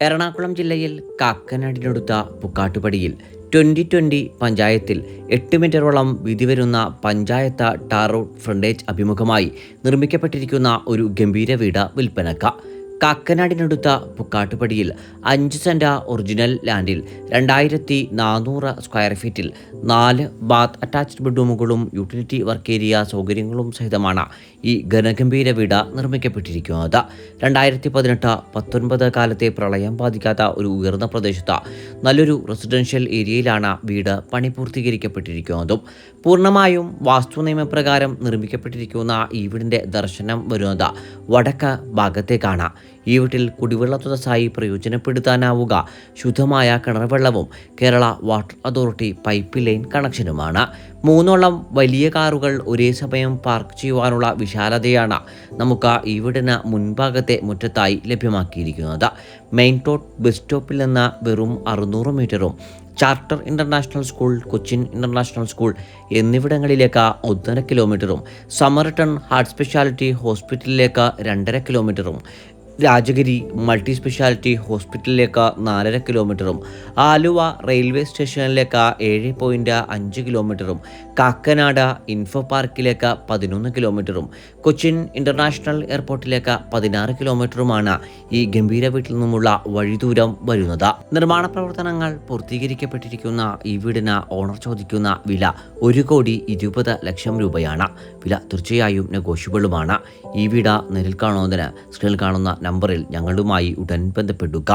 എറണാകുളം ജില്ലയിൽ കാക്കനാടിനടുത്ത പുക്കാട്ടുപടിയിൽ twenty twenty പഞ്ചായത്തിൽ എട്ട് മീറ്ററോളം വീതി വരുന്ന പഞ്ചായത്ത് ടാർ റോഡ് ഫ്രണ്ടേജ് അഭിമുഖമായി നിർമ്മിക്കപ്പെട്ടിരിക്കുന്ന ഒരു ഗംഭീര വീട് വിൽപ്പനക്ക. കാക്കനാടിനടുത്ത പുക്കാട്ടുപടിയിൽ അഞ്ച് സെന്റ ഒറിജിനൽ ലാൻഡിൽ രണ്ടായിരത്തി നാനൂറ് സ്ക്വയർ ഫീറ്റിൽ നാല് ബാത്ത് അറ്റാച്ച്ഡ് ബെഡ്റൂമുകളും യൂട്ടിലിറ്റി വർക്ക് ഏരിയ സൗകര്യങ്ങളും സഹിതമാണ് ഈ ഘനഗംഭീര വീട് നിർമ്മിക്കപ്പെട്ടിരിക്കുന്നത്. രണ്ടായിരത്തി പതിനെട്ട് പത്തൊൻപത് കാലത്തെ പ്രളയം ബാധിക്കാത്ത ഒരു ഉയർന്ന പ്രദേശത്ത് നല്ലൊരു റെസിഡൻഷ്യൽ ഏരിയയിലാണ് വീട് പണി പൂർത്തീകരിക്കപ്പെട്ടിരിക്കുന്നതും. പൂർണമായും വാസ്തു നിയമപ്രകാരം നിർമ്മിക്കപ്പെട്ടിരിക്കുന്ന ഈ വീടിന്റെ ദർശനം വരുന്നത് വടക്ക് ഭാഗത്തേക്കാണ്. ഈ വീട്ടിൽ കുടിവെള്ള തുതസായി പ്രയോജനപ്പെടുത്താനാവുക. ശുദ്ധമായ കിണർവെള്ളവും Kerala water authority pipe line കണക്ഷനുമാണ്. മൂന്നോളം വലിയ കാറുകൾ ഒരേ സമയം പാർക്ക് ചെയ്യുവാനുള്ള വിശാലതയാണ് നമുക്ക് ഈ വീടിന് മുൻഭാഗത്തെ മുറ്റത്തായി ലഭ്യമാക്കിയിരിക്കുന്നത്. മെയിൻ റോഡ് ബസ് സ്റ്റോപ്പിൽ നിന്ന് വെറും അറുന്നൂറ് മീറ്ററും charter international school Cochin international school എന്നിവിടങ്ങളിലേക്ക് ഒന്നര കിലോമീറ്ററും സമർട്ടൺ ഹാർട്ട് സ്പെഷ്യാലിറ്റി ഹോസ്പിറ്റലിലേക്ക് രണ്ടര കിലോമീറ്ററും രാജഗിരി മൾട്ടി സ്പെഷ്യാലിറ്റി ഹോസ്പിറ്റലിലേക്ക് നാലര കിലോമീറ്ററും ആലുവ റെയിൽവേ സ്റ്റേഷനിലേക്ക് ഏഴ് പോയിന്റ് അഞ്ച് കിലോമീറ്ററും കാക്കനാട് ഇൻഫോ പാർക്കിലേക്ക് പതിനൊന്ന് കിലോമീറ്ററും കൊച്ചിൻ ഇന്റർനാഷണൽ എയർപോർട്ടിലേക്ക് പതിനാറ് കിലോമീറ്ററുമാണ് ഈ ഗംഭീര വീട്ടിൽ നിന്നുമുള്ള വഴിദൂരം വരുന്നത്. നിർമ്മാണ പ്രവർത്തനങ്ങൾ പൂർത്തീകരിക്കപ്പെട്ടിരിക്കുന്ന ഈ വീടിന് ഓണർ ചോദിക്കുന്ന വില ഒരു കോടി ഇരുപത് ലക്ഷം രൂപയാണ്. വില തീർച്ചയായും നെഗോഷ്യബിളുമാണ്. ഈ വീട് നേരിൽ കാണുന്നതിന് സ്ക്രീനിൽ കാണുന്ന നമ്പറിൽ ഞങ്ങളുമായി ഉടൻ ബന്ധപ്പെടുക.